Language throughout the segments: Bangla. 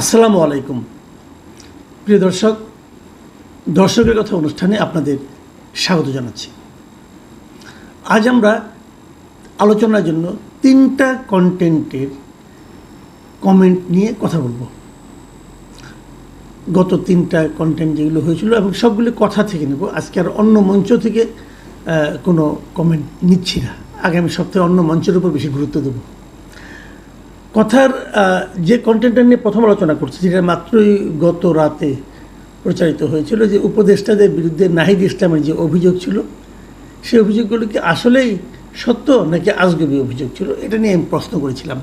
আসসালামু আলাইকুম। প্রিয় দর্শক, দর্শকের কথা অনুষ্ঠানে আপনাদের স্বাগত জানাচ্ছি। আজ আমরা আলোচনার জন্য তিনটা কন্টেন্টের কমেন্ট নিয়ে কথা বলব। গত তিনটা কন্টেন্ট যেগুলো হয়েছিল এবং সবগুলো কথা থেকে নেব। আজকে আর অন্য মঞ্চ থেকে কোনো কমেন্ট নিচ্ছি না। আগামী সপ্তাহে অন্য মঞ্চের উপর বেশি গুরুত্ব দেবো। কথার যে কন্টেন্টটা নিয়ে প্রথম আলোচনা করছি, যেটা মাত্রই গত রাতে প্রচারিত হয়েছিল, যে উপদেষ্টাদের বিরুদ্ধে নাহিদ ইসলামের যে অভিযোগ ছিল, সেই অভিযোগগুলো কি আসলেই সত্য নাকি আজগবি অভিযোগ ছিল? এটা নিয়ে আমি প্রশ্ন করেছিলাম।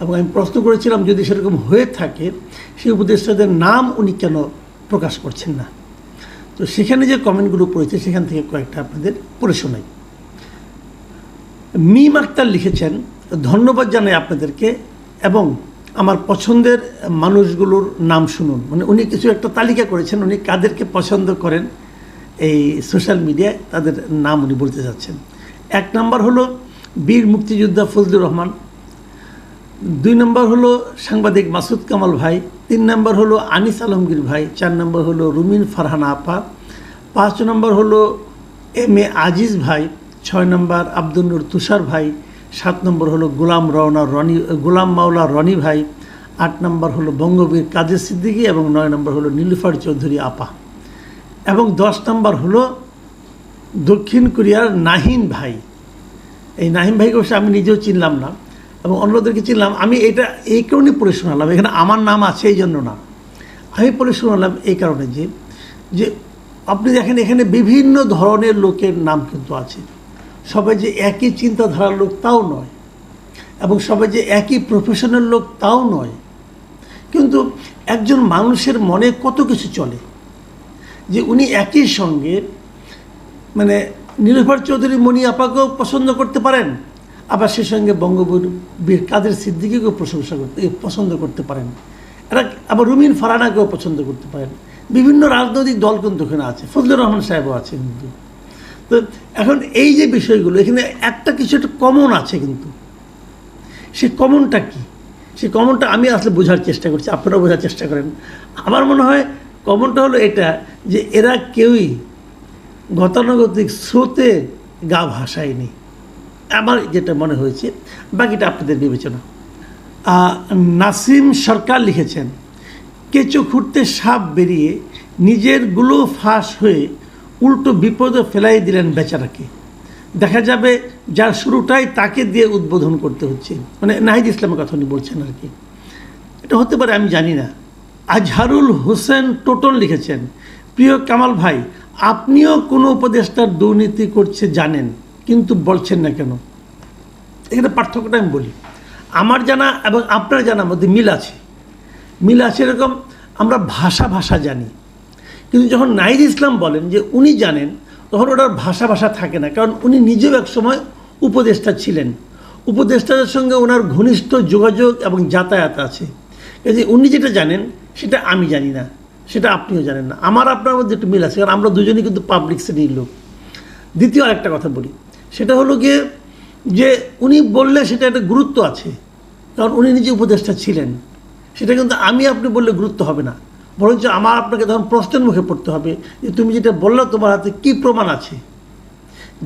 এবং আমি প্রশ্ন করেছিলাম, যদি সেরকম হয়ে থাকে, সেই উপদেষ্টাদের নাম উনি কেন প্রকাশ করছেন না? তো সেখানে যে কমেন্টগুলো পড়েছে, সেখান থেকে কয়েকটা আপনাদের পড়ে শোনাই। মিম আক্তার লিখেছেন, ধন্যবাদ জানাই আপনাদেরকে। এবং আমার পছন্দের মানুষগুলোর নাম শুনুন। মানে উনি কিছু একটা তালিকা করেছেন, উনি কাদেরকে পছন্দ করেন এই সোশ্যাল মিডিয়ায়, তাদের নাম উনি বলতে যাচ্ছেন এক নম্বর হলো বীর মুক্তিযোদ্ধা ফজলুর রহমান, দুই নম্বর হলো সাংবাদিক মাসুদ কামাল ভাই, তিন নম্বর হলো আনিস আলমগীর ভাই, চার নম্বর হলো রুমিন ফারহানা আপা, পাঁচ নম্বর হলো এম এ আজিজ ভাই, ছয় নম্বর আব্দুল নূর তুষার ভাই সাত নম্বর হলো গোলাম রওনা রনি, গোলাম মাওলা রনি ভাই, আট নম্বর হলো বঙ্গবীর কাদের সিদ্দিকী এবং নয় নম্বর হলো নীলুফার চৌধুরী আপা। এবং দশ নম্বর হলো দক্ষিণ কোরিয়ার নাহিন ভাই। এই নাহিম ভাইকে অবশ্য আমি নিজেও চিনলাম না এবং অন্যদেরকে চিনলাম। আমি এটা এই কারণে পড়ে শোনালাম, এখানে আমার নাম আছে এই জন্য না। আমি পড়ে শোনালাম এই কারণে যে যে আপনি দেখেন এখানে বিভিন্ন ধরনের লোকের নাম কিন্তু আছে। সবাই যে একই চিন্তাধারার লোক তাও নয়, এবং সবাই যে একই প্রফেশনাল লোক তাও নয়। কিন্তু একজন মানুষের মনে কত কিছু চলে? যে উনি একই সঙ্গে মানে নীলুফার চৌধুরী মণি আপাকেও পছন্দ করতে পারেন, আবার সে সঙ্গে বঙ্গবীর বীর কাদের সিদ্দিকিকেও প্রশংসা করতে পছন্দ করতে পারেন। এরা আবার রুমিন ফারানাকেও পছন্দ করতে পারেন। বিভিন্ন রাজনৈতিক দল কিন্তু এখানে আছে, ফজলুর রহমান সাহেবও আছে কিন্তু। তো এখন এই যে বিষয়গুলো, এখানে একটা কিছু একটা কমন আছে কিন্তু। সে কমনটা কি? সে কমনটা আমি আসলে বোঝার চেষ্টা করছি, আপনারাও বোঝার চেষ্টা করেন। আমার মনে হয় কমনটা হলো এটা যে এরা কেউই গতানুগতিক স্রোতে গা ভাসায়নি। আমার যেটা মনে হয়েছে, বাকিটা আপনাদের বিবেচনা। নাসিম সরকার লিখেছেন কেঁচো খুঁড়তে সাপ বেরিয়ে নিজেরগুলো ফাঁস হয়ে উল্টো বিপদে ফেলাই দিলেন বেচারাকে। দেখা যাবে যার শুরুটাই তাকে দিয়ে উদ্বোধন করতে হচ্ছে। মানে নাহিদ ইসলামের কথা উনি বলছেন আর কি। এটা হতে পারে, আমি জানি না। আজহারুল হোসেন টোটন লিখেছেন, প্রিয় কামাল ভাই, আপনিও কোনো উপদেষ্টার দুর্নীতি করছে জানেন, কিন্তু বলছেন না কেন? এখানে পার্থক্যটা আমি বলি। আমার জানা এবং আপনার জানার মধ্যে মিল আছে। মিল আছে এরকম, আমরা ভাষা ভাষা জানি। কিন্তু যখন নাহিদ ইসলাম বলেন যে উনি জানেন, তখন ওটার ভাষা ভাষা থাকে না, কারণ উনি নিজেও এক সময় উপদেষ্টা ছিলেন। উপদেষ্টাদের সঙ্গে ওনার ঘনিষ্ঠ যোগাযোগ এবং যাতায়াত আছে। কাজে উনি যেটা জানেন, সেটা আমি জানি না, সেটা আপনিও জানেন না। আমার, আপনার মধ্যে একটু মিল আছে, কারণ আমরা দুজনেই কিন্তু পাবলিক শ্রেণির লোক। দ্বিতীয় আরেকটা কথা বলি, সেটা হলো গিয়ে যে উনি বললে সেটা একটা গুরুত্ব আছে, কারণ উনি নিজে উপদেষ্টা ছিলেন। সেটা কিন্তু আমি, আপনি বললে গুরুত্ব হবে না। বরঞ্চ আমার আপনাকে তখন প্রশ্নের মুখে পড়তে হবে যে তুমি যেটা বলল তোমার হাতে কী প্রমাণ আছে?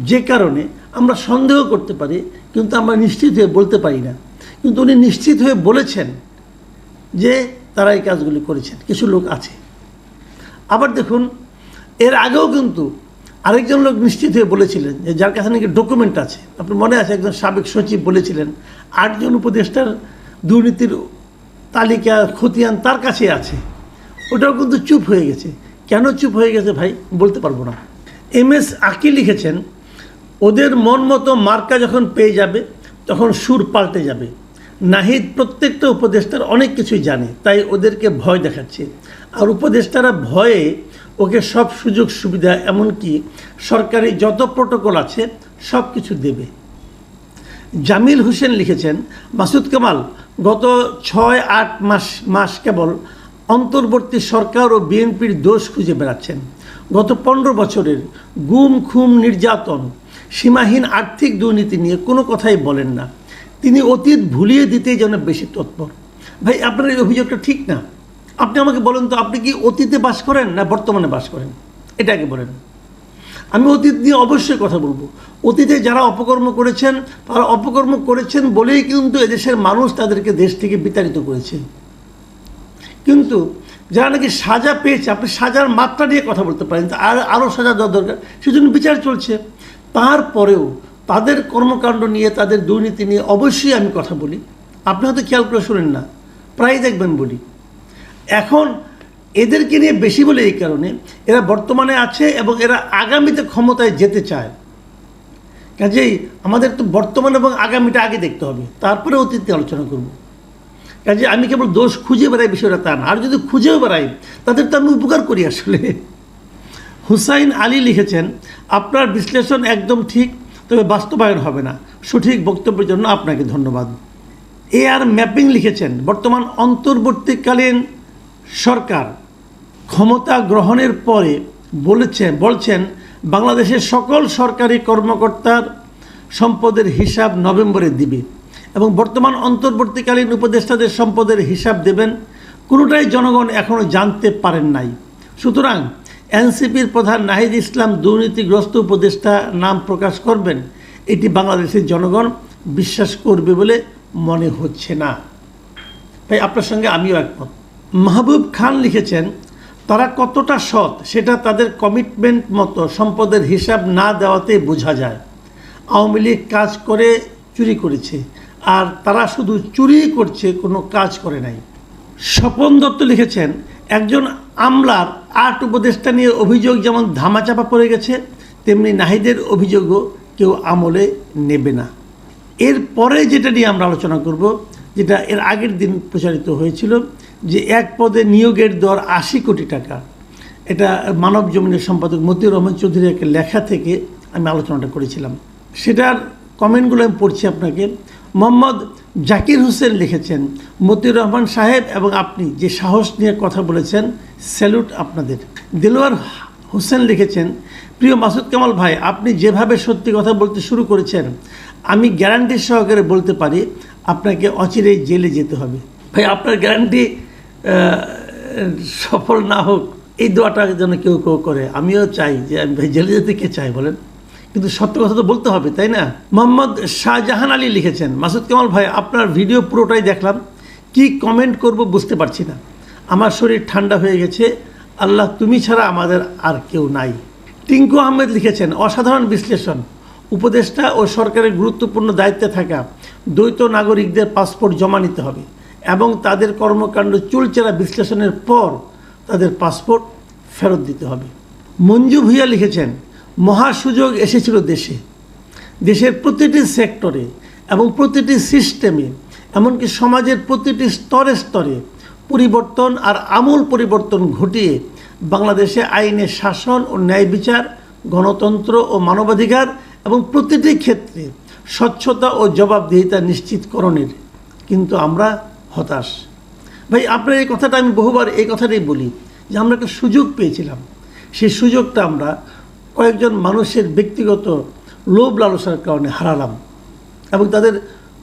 যে কারণে আমরা সন্দেহ করতে পারি, কিন্তু আমরা নিশ্চিত হয়ে বলতে পারি না। কিন্তু উনি নিশ্চিত হয়ে বলেছেন যে তারা এই কাজগুলি করেছেন, কিছু লোক আছে। আবার দেখুন, এর আগেও কিন্তু আরেকজন লোক নিশ্চিত হয়ে বলেছিলেন যে যার কাছে নাকি ডকুমেন্ট আছে। আপনার মনে আছে একজন সাবেক সচিব বলেছিলেন, আটজন উপদেষ্টার দুর্নীতির তালিকা খতিয়ান তার কাছে আছে। ওটাও কিন্তু চুপ হয়ে গেছে। কেন চুপ হয়ে গেছে ভাই, বলতে পারব না। এম এস আকি লিখেছেন, ওদের মন মতো মার্কা যখন পেয়ে যাবে, তখন সুর পাল্টে যাবে। নাহিদ প্রত্যেকটা উপদেষ্টার অনেক কিছুই জানে, তাই ওদেরকে ভয় দেখাচ্ছে। আর উপদেষ্টারা ভয়ে ওকে সব সুযোগ সুবিধা, এমনকি সরকারি যত প্রোটোকল আছে, সব কিছু দেবে। জামিল হোসেন লিখেছেন, মাসুদ কামাল, গত ছয় আট মাস মাস কেবল অন্তর্বর্তী সরকার ও বিএনপির দোষ খুঁজে বেড়াচ্ছেন। গত পনেরো বছরের গুম খুম নির্যাতন, সীমাহীন আর্থিক দুর্নীতি নিয়ে কোনো কথাই বলেন না। তিনি অতীত ভুলিয়ে দিতেই যেন বেশি তৎপর। ভাই, আপনার এই অভিযোগটা ঠিক না? আপনি আমাকে বলেন তো, আপনি কি অতীতে বাস করেন না বর্তমানে বাস করেন? এটাকে বলেন। আমি অতীত নিয়ে অবশ্যই কথা বলব। অতীতে যারা অপকর্ম করেছেন, তারা অপকর্ম করেছেন বলেই কিন্তু এদেশের মানুষ তাদেরকে দেশ থেকে বিতাড়িত করেছে। কিন্তু যারা নাকি সাজা পেয়েছে, আপনি সাজার মাত্রা নিয়ে কথা বলতে পারেন আর আরও সাজা দেওয়া দরকার। সেজন্য বিচার চলছে। তারপরেও তাদের কর্মকাণ্ড নিয়ে, তাদের দুর্নীতি নিয়ে অবশ্যই আমি কথা বলি। আপনি হয়তো খেয়াল করে শোনেন না প্রায় দেখবেন বলি। এখন এদেরকে নিয়ে বেশি বলে এই কারণে এরা বর্তমানে আছে এবং এরা আগামীতে ক্ষমতায় যেতে চায়। কাজেই আমাদের তো বর্তমান এবং আগামীটা আগে দেখতে হবে। তারপরে অতীত আলোচনা করব। কাজে আমি কেবল দোষ খুঁজে বেড়াই বিষয়টা তা না। আর যদি খুঁজেও বেড়াই, তাদের তো আমি উপকার করি আসলে। হুসাইন আলী লিখেছেন, আপনার বিশ্লেষণ একদম ঠিক, তবে বাস্তবায়ন হবে না। সঠিক বক্তব্যের জন্য আপনাকে ধন্যবাদ। এ আর ম্যাপিং লিখেছেন, বর্তমান অন্তর্বর্তীকালীন সরকার ক্ষমতা গ্রহণের পরে বলেছেন, বলছেন, বাংলাদেশের সকল সরকারি কর্মকর্তার সম্পদের হিসাব নভেম্বরে দিবে। এবং বর্তমান অন্তর্বর্তীকালীন উপদেষ্টাদের সম্পদের হিসাব দেবেন, কোনোটাই জনগণ এখনও জানতে পারেন নাই। সুতরাং, এনসিপির প্রধান নাহিদ ইসলাম দুর্নীতিগ্রস্ত উপদেষ্টা নাম প্রকাশ করবেন, এটি বাংলাদেশের জনগণ বিশ্বাস করবে বলে মনে হচ্ছে না। তাই আপনার সঙ্গে আমিও একমত। মাহবুব খান লিখেছেন, তারা কতটা সৎ সেটা তাদের কমিটমেন্ট মতো সম্পদের হিসাব না দেওয়াতে বোঝা যায়। আওয়ামী লীগ কাজ করে চুরি করেছে। আর তারা শুধু চুরি করছে, কোনো কাজ করে নাই। স্বপন দত্ত লিখেছেন, একজন আমলার আট উপদেষ্টা নিয়ে অভিযোগ যেমন ধামাচাপা পড়ে গেছে, তেমনি নাহিদের অভিযোগও কেউ আমলে নেবে না। এরপরে যেটা নিয়ে আমরা আলোচনা করব, যেটা এর আগের দিন প্রচারিত হয়েছিল, যে এক পদে নিয়োগের দর আশি কোটি টাকা। এটা মানব জমিনের সম্পাদক মতিউর রহমান চৌধুরী একটা লেখা থেকে আমি আলোচনাটা করেছিলাম। সেটার কমেন্টগুলো আমি পড়ছি আপনাকে। মোহাম্মদ জাকির হোসেন লিখেছেন, মতিউর রহমান সাহেব এবং আপনি যে সাহস নিয়ে কথা বলেছেন, স্যালুট আপনাদের। দিলওয়ার হোসেন লিখেছেন, প্রিয় মাসুদ কামাল ভাই, আপনি যেভাবে সত্যি কথা বলতে শুরু করেছেন, আমি গ্যারান্টি সহকারে বলতে পারি, আপনাকে অচিরেই জেলে যেতে হবে। ভাই, আপনার গ্যারান্টি সফল না হোক, এই দোয়াটা যেন কেউ কেউ করে, আমিও চাই যে আমি ভাই, জেলে যেতে কে চাই বলেন? কিন্তু সত্য কথা তো বলতে হবে, তাই না? মোহাম্মদ শাহজাহান আলী লিখেছেন, মাসুদ কামাল ভাই, আপনার ভিডিও পুরোটাই দেখলাম, কি কমেন্ট করব বুঝতে পারছি না। আমার শরীর ঠান্ডা হয়ে গেছে, আল্লাহ তুমি ছাড়া আমাদের আর কেউ নাই। টিঙ্কু আহমেদ লিখেছেন, অসাধারণ বিশ্লেষণ। উপদেষ্টা ও সরকারের গুরুত্বপূর্ণ দায়িত্বে থাকা দ্বৈত নাগরিকদের পাসপোর্ট জমা নিতে হবে এবং তাদের কর্মকাণ্ড চুলচেরা বিশ্লেষণের পর তাদের পাসপোর্ট ফেরত দিতে হবে। মঞ্জু ভূঁইয়া লিখেছেন মহা সুযোগ এসেছিল দেশে। দেশের প্রতিটি সেক্টরে এবং প্রতিটি সিস্টেমে, এমনকি সমাজের প্রতিটি স্তরে স্তরে পরিবর্তন আর আমূল পরিবর্তন ঘটিয়ে বাংলাদেশে আইনের শাসন ও ন্যায় বিচার, গণতন্ত্র ও মানবাধিকার এবং প্রতিটি ক্ষেত্রে স্বচ্ছতা ও জবাবদিহিতা নিশ্চিতকরণের কিন্তু আমরা হতাশ। ভাই, আপনার এই কথাটা আমি বহুবার এই কথাটাই বলি যে আমরা একটা সুযোগ পেয়েছিলাম। সেই সুযোগটা আমরা কয়েকজন মানুষের ব্যক্তিগত লোভ লালসার কারণে হারালাম এবং তাদের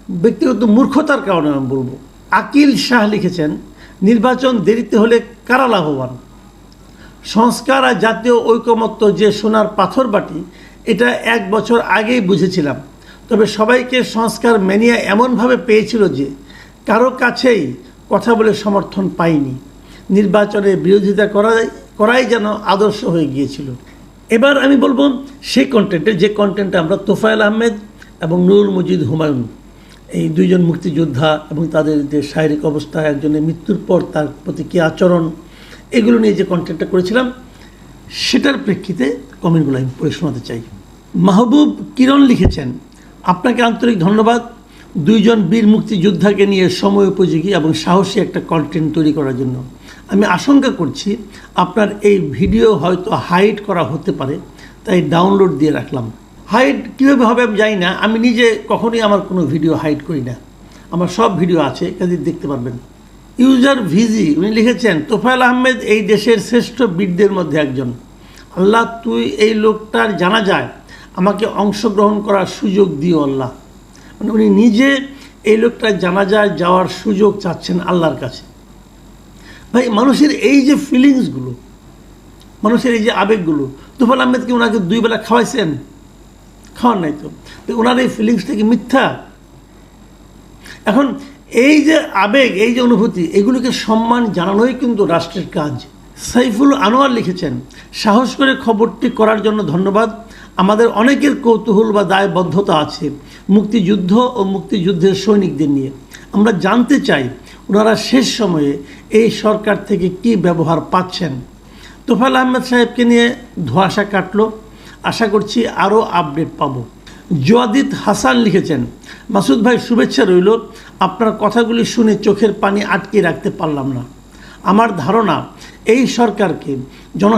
ব্যক্তিগত মূর্খতার কারণে আমি বলব। আকিল শাহ লিখেছেন, নির্বাচন দেরিতে হলে কারা লাভবান? সংস্কার আর জাতীয় ঐকমত্য যে সোনার পাথর বাটি, এটা এক বছর আগেই বুঝেছিলাম। তবে সবাইকে সংস্কার মেনিয়া এমনভাবে পেয়েছিল যে, কারও কাছেই কথা বলে সমর্থন পাইনি। নির্বাচনে বিরোধিতা করাই করাই যেন আদর্শ হয়ে গিয়েছিল। এবার আমি বলব, সেই কন্টেন্টে যে কন্টেন্টে আমরা তোফায়েল আহমেদ এবং নুরুল মজিদ হুমায়ুন, এই দুইজন মুক্তিযোদ্ধা এবং তাদের যে শারীরিক অবস্থা, একজনের মৃত্যুর পর তার প্রতি কী আচরণ, এগুলো নিয়ে যে কন্টেন্টটা করেছিলাম, সেটার প্রেক্ষিতে কমেন্টগুলো আমি পড়ে শোনাতে চাই। মাহবুব কিরণ লিখেছেন, আপনাকে আন্তরিক ধন্যবাদ। দুইজন বীর মুক্তিযোদ্ধাকে নিয়ে সময় উপযোগী এবং সাহসী একটা কন্টেন্ট তৈরি করার জন্য। আমি আশঙ্কা করছি আপনার এই ভিডিও হয়তো হাইড করা হতে পারে, তাই ডাউনলোড দিয়ে রাখলাম। হাইড কীভাবে হবে আমি জানি না, আমি নিজে কখনোই আমার কোনো ভিডিও হাইড করি না। আমার সব ভিডিও আছে কাজে দেখতে পারবেন। ইউজার ভিজি, উনি লিখেছেন, তোফায়েল আহমেদ এই দেশের শ্রেষ্ঠ বীরদের মধ্যে একজন। আল্লাহ, তুই এই লোকটার জানা যায় আমাকে অংশগ্রহণ করার সুযোগ দিও আল্লাহ। মানে উনি নিজে এই লোকটার জানাজায় যাওয়ার সুযোগ চাচ্ছেন আল্লাহর কাছে। ভাই, মানুষের এই যে ফিলিংসগুলো মানুষের এই যে আবেগগুলো তুফাল আহমেদ কি ওনাকে দুই বেলা খাওয়াইছেন? খাওয়ান নাই তো। ওনার এই ফিলিংসটা কি মিথ্যা? এখন এই যে আবেগ, এই যে অনুভূতি, এগুলোকে সম্মান জানানোই কিন্তু রাষ্ট্রের কাজ। সাইফুল আনোয়ার লিখেছেন, সাহস করে খবরটি করার জন্য ধন্যবাদ। আমাদের অনেকের কৌতূহল বা দায়বদ্ধতা আছে, মুক্তিযুদ্ধ ও মুক্তিযুদ্ধের সৈনিকদের নিয়ে। আমরা জানতে চাই ওনারা শেষ সময়ে এই সরকার থেকে কি ব্যবহার পাচ্ছেন? তোফাল আহমেদ সাহেবকে নিয়ে ধোয়াশা কাটলো। আশা করছি আরও আপডেট পাব। জোয়াদিত হাসান লিখেছেন, মাসুদ ভাই, শুভেচ্ছা রইল। আপনার কথাগুলি শুনে চোখের পানি আটকে রাখতে পারলাম না। আমার ধারণা, এই সরকারকে জন